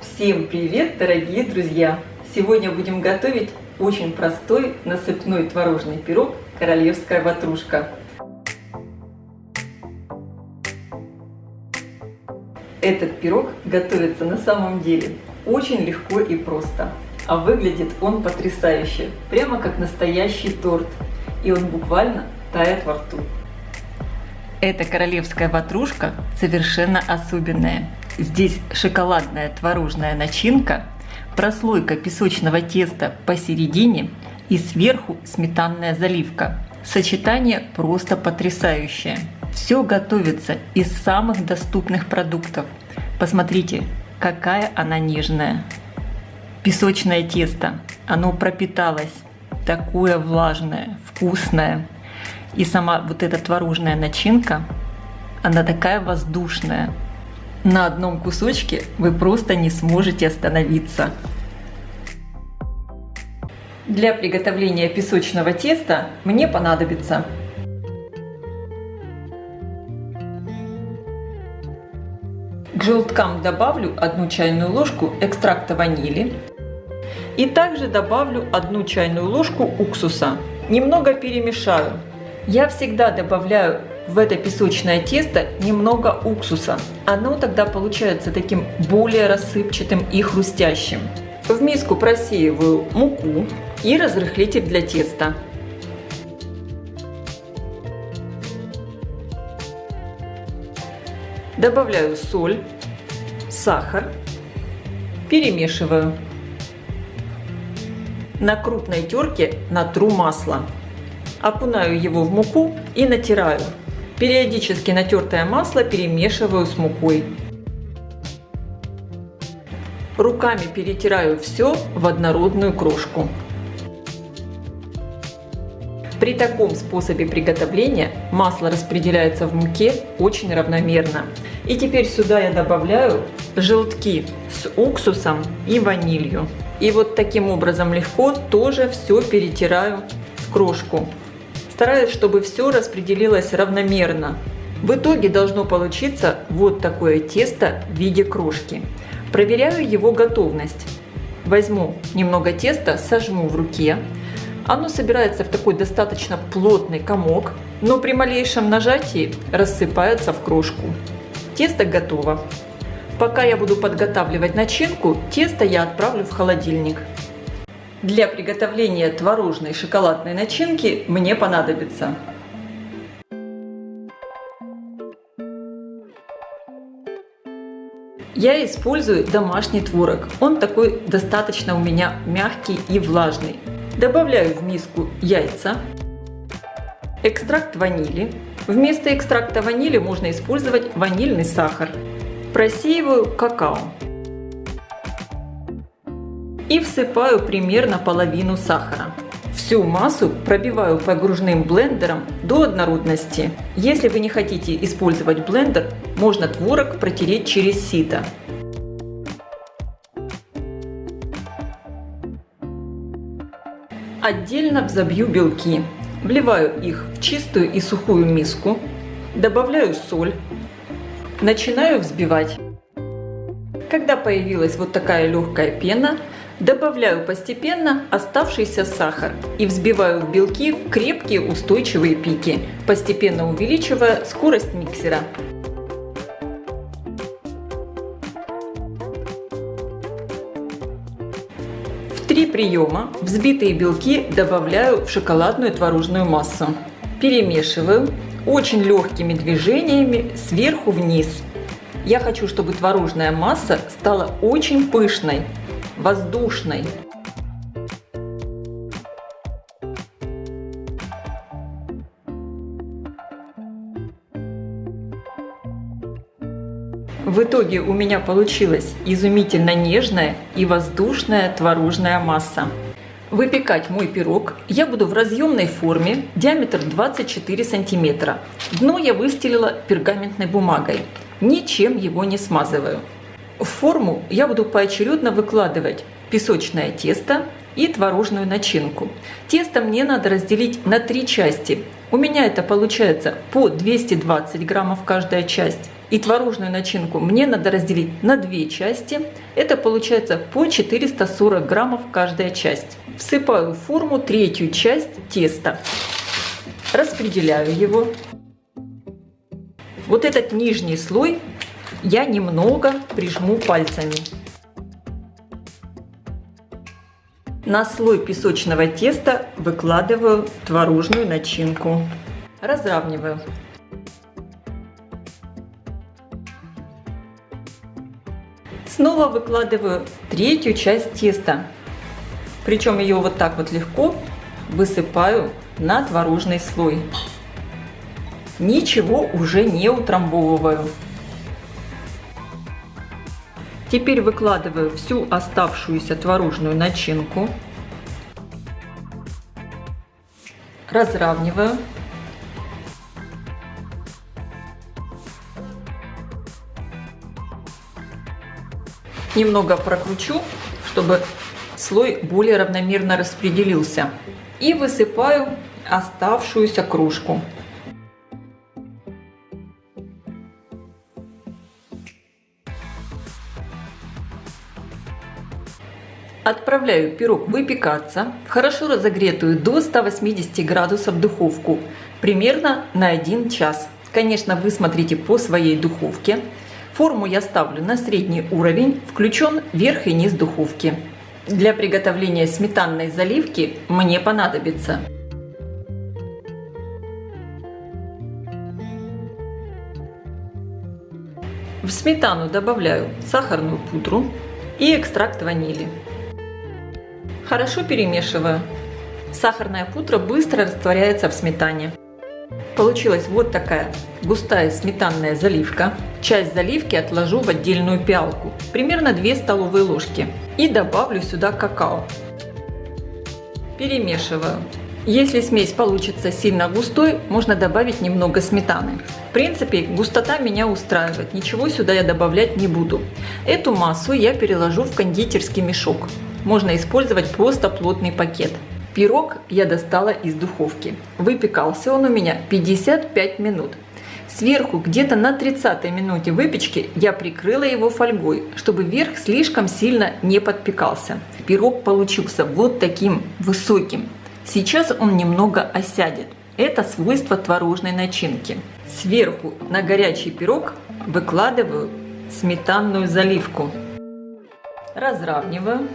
Всем привет, дорогие друзья! Сегодня будем готовить очень простой насыпной творожный пирог «Королевская ватрушка». Этот пирог готовится на самом деле очень легко и просто, а выглядит он потрясающе, прямо как настоящий торт, и он буквально тает во рту. Эта королевская ватрушка совершенно особенная. Здесь шоколадная творожная начинка, прослойка песочного теста посередине и сверху сметанная заливка. Сочетание просто потрясающее. Все готовится из самых доступных продуктов. Посмотрите, какая она нежная. Песочное тесто, оно пропиталось, такое влажное, вкусное. И сама вот эта творожная начинка, она такая воздушная. На одном кусочке вы просто не сможете остановиться. Для приготовления песочного теста мне понадобится К желткам добавлю 1 чайную ложку экстракта ванили и также добавлю 1 чайную ложку уксуса. Немного перемешаю. Я всегда добавляю в это песочное тесто немного уксуса. Оно тогда получается таким более рассыпчатым и хрустящим. В миску просеиваю муку и разрыхлитель для теста. Добавляю соль, сахар, перемешиваю. На крупной терке натру масло. Окунаю его в муку и натираю. Периодически натертое масло перемешиваю с мукой. Руками перетираю все в однородную крошку. При таком способе приготовления масло распределяется в муке очень равномерно. И теперь сюда я добавляю желтки с уксусом и ванилью. И вот таким образом легко тоже все перетираю в крошку. Стараюсь, чтобы все распределилось равномерно. В итоге должно получиться вот такое тесто в виде крошки. Проверяю его готовность. Возьму немного теста, сожму в руке, оно собирается в такой достаточно плотный комок, но при малейшем нажатии рассыпается в крошку. Тесто готово. Пока я буду подготавливать начинку, тесто я отправлю в холодильник. Для приготовления творожной шоколадной начинки мне понадобится Я использую домашний творог. Он такой достаточно у меня мягкий и влажный. Добавляю в миску яйца, экстракт ванили. Вместо экстракта ванили можно использовать ванильный сахар. Просеиваю какао. И всыпаю примерно половину сахара. Всю массу пробиваю погружным блендером до однородности. Если вы не хотите использовать блендер, можно творог протереть через сито. Отдельно взобью белки. Вливаю их в чистую и сухую миску. Добавляю соль. Начинаю взбивать. Когда появилась вот такая легкая пена, добавляю постепенно оставшийся сахар и взбиваю белки в крепкие устойчивые пики, постепенно увеличивая скорость миксера. три приема взбитые белки добавляю в шоколадную творожную массу. Перемешиваю очень легкими движениями сверху вниз. Я хочу, чтобы творожная масса стала очень пышной, воздушной. В итоге у меня получилась изумительно нежная и воздушная творожная масса. Выпекать мой пирог я буду в разъемной форме, диаметр 24 сантиметра. Дно я выстелила пергаментной бумагой, ничем его не смазываю. В форму я буду поочередно выкладывать песочное тесто и творожную начинку. Тесто мне надо разделить на три части. У меня это получается по 220 граммов каждая часть. И творожную начинку мне надо разделить на две части. Это получается по 440 граммов каждая часть. Всыпаю в форму третью часть теста. Распределяю его. Вот этот нижний слой я немного прижму пальцами. На слой песочного теста выкладываю творожную начинку. Разравниваю. Снова выкладываю третью часть теста. Причем ее вот так вот легко высыпаю на творожный слой. Ничего уже не утрамбовываю. Теперь выкладываю всю оставшуюся творожную начинку. Разравниваю. Немного прокручу, чтобы слой более равномерно распределился. И высыпаю оставшуюся кружку. Отправляю пирог выпекаться в хорошо разогретую до 180 градусов духовку примерно на 1 час. Конечно, вы смотрите по своей духовке. Форму я ставлю на средний уровень, включен верх и низ духовки. Для приготовления сметанной заливки мне понадобится В сметану добавляю сахарную пудру и экстракт ванили. Хорошо перемешиваю. Сахарная пудра быстро растворяется в сметане. Получилась вот такая густая сметанная заливка. Часть заливки отложу в отдельную пиалку, примерно 2 столовые ложки. И добавлю сюда какао. Перемешиваю. Если смесь получится сильно густой, можно добавить немного сметаны. В принципе, густота меня устраивает, ничего сюда я добавлять не буду. Эту массу я переложу в кондитерский мешок. Можно использовать просто плотный пакет. Пирог я достала из духовки. Выпекался он у меня 55 минут. Сверху, где-то на 30 минуте выпечки, я прикрыла его фольгой, чтобы верх слишком сильно не подпекался. Пирог получился вот таким высоким. Сейчас он немного осядет. Это свойство творожной начинки. Сверху на горячий пирог выкладываю сметанную заливку. Разравниваю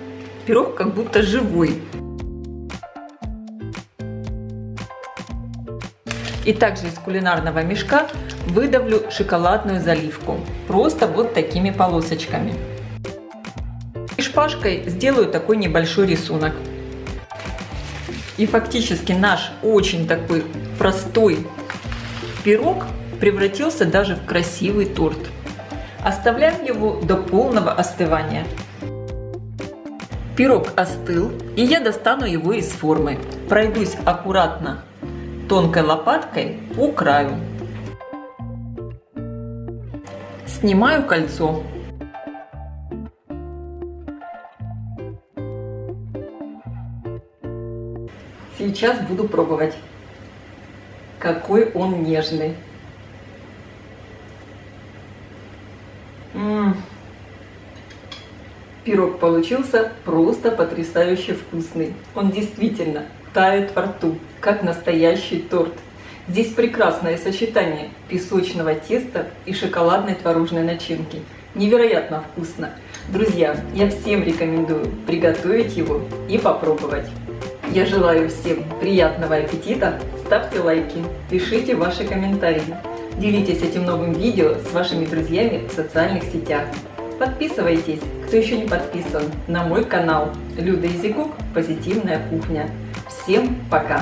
Пирог как будто живой. И также из кулинарного мешка выдавлю шоколадную заливку. Просто вот такими полосочками. И шпажкой сделаю такой небольшой рисунок. И фактически наш очень такой простой пирог превратился даже в красивый торт. Оставляем его до полного остывания. Пирог остыл, и я достану его из формы. Пройдусь аккуратно тонкой лопаткой по краю. Снимаю кольцо. Сейчас буду пробовать. Какой он нежный. Пирог получился просто потрясающе вкусный. Он действительно тает во рту, как настоящий торт. Здесь прекрасное сочетание песочного теста и шоколадной творожной начинки. Невероятно вкусно. Друзья, я всем рекомендую приготовить его и попробовать. Я желаю всем приятного аппетита, ставьте лайки, пишите ваши комментарии, делитесь этим новым видео с вашими друзьями в социальных сетях. Подписывайтесь, кто еще не подписан, на мой канал Люда Изикук «Позитивная кухня». Всем пока!